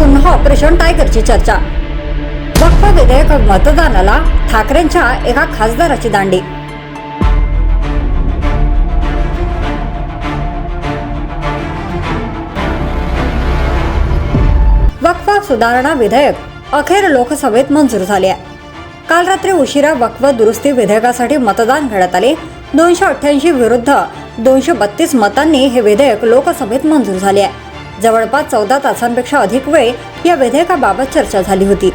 पुन्हा ऑपरेशन टायगरची चर्चा. वक्फ विधेयक मतदानाला ठाकरेंच्या एका खासदाराची दांडी. वक्फ सुधारणा विधेयक अखेर लोकसभेत मंजूर झाले आहे काल रात्री उशिरा वक्फ दुरुस्ती विधेयकासाठी मतदान घेण्यात आले. दोनशे अठ्ठ्याऐंशी विरुद्ध दोनशे बत्तीस मतांनी हे विधेयक लोकसभेत मंजूर झाले आहे जवळपास चौदा तासांपेक्षा अधिक वेळ या विधेयकाबाबत चर्चा झाली होती.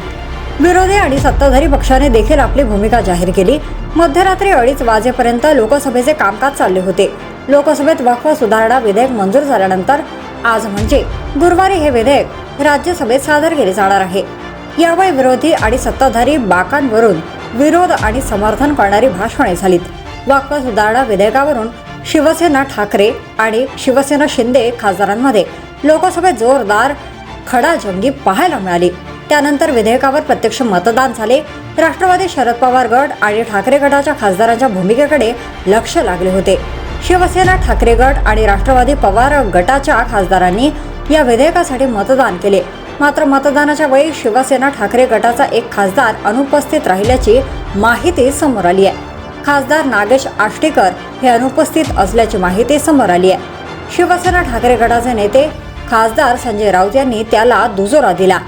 विरोधी आणि सत्ताधारी पक्षाने देखील आपली भूमिका जाहीर केली. मध्यरात्री अडीच वाजेपर्यंत लोकसभेचे कामकाज चालले होते. लोकसभेत वक्फ सुधारणा विधेयक मंजूर झाल्यानंतर आज म्हणजे गुरुवारी हे विधेयक राज्यसभेत सादर केले जाणार आहे. यावेळी विरोधी आणि सत्ताधारी बाकांवरून विरोध आणि समर्थन करणारी भाषणे झालीत. वक्फ सुधारणा विधेयकावरून शिवसेना ठाकरे आणि शिवसेना शिंदे खासदारांमध्ये लोकसभेत जोरदार खडाजंगी पाहायला मिळाली. त्यानंतर विधेयकावर प्रत्यक्ष मतदान झाले. राष्ट्रवादी शरद पवार गट आणि ठाकरे गटाच्या खासदारांच्या भूमिकेकडे लक्ष लागले होते. शिवसेना ठाकरे गट आणि राष्ट्रवादी पवार गटाच्या खासदारांनी या विधेयकासाठी मतदान केले. मात्र मतदानाच्या वेळी शिवसेना ठाकरे गटाचा एक खासदार अनुपस्थित राहिल्याची माहिती समोर आली आहे. खासदार नागेश आष्टेकर हे अनुपस्थित असल्याची माहिती समोर आली आहे. शिवसेना ठाकरे गटाचे नेते खासदार संजय राऊत यांनी त्याला दुजोरा दिला.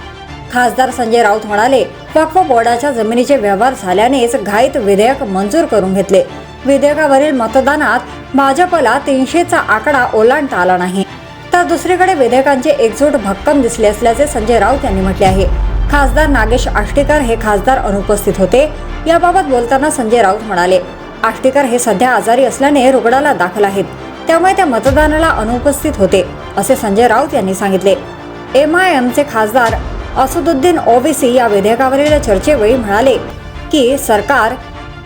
खासदार संजय राऊत म्हणाले वक्फ बोर्डाच्या जमिनीचे व्यवहार झाल्यानेच घाईत विधेयक मंजूर करून घेतले. विधेयकावरील मतदानात भाजपला तीनशेचा आकडा ओलांडता आला नाही. तर दुसरीकडे विधेयकांचे एकजूट भक्कम दिसले असल्याचे संजय राऊत यांनी म्हटले आहे. खासदार नागेश आष्टीकर हे खासदार अनुपस्थित होते. याबाबत बोलताना संजय राऊत म्हणाले आष्टीकर हे सध्या आजारी असल्याने रुग्णाला दाखल आहेत. त्यामुळे त्या मतदानाला अनुपस्थित होते. असे संजय राऊत यांनी सांगितले. एम आय एमचे खासदार असदुद्दीन ओवेसी या विधेयकावरील चर्चेवेळी म्हणाले की सरकार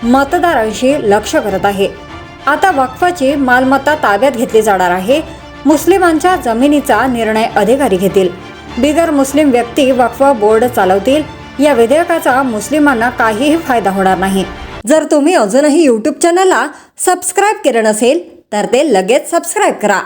मतदारांशी लक्ष करत आहे. आता वक्फाची मालमत्ता ताब्यात घेतली जाणार आहे. मुस्लिमांच्या जमिनीचा निर्णय अधिकारी घेतील. बिगर मुस्लिम व्यक्ती वक्फ बोर्ड चालवतील. या विधेयकाचा मुस्लिमांना काहीही फायदा होणार नाही. जर तुम्ही अजूनही यूट्यूब चॅनलला सबस्क्राईब केलं नसेल तर ते लगेच सबस्क्राईब करा.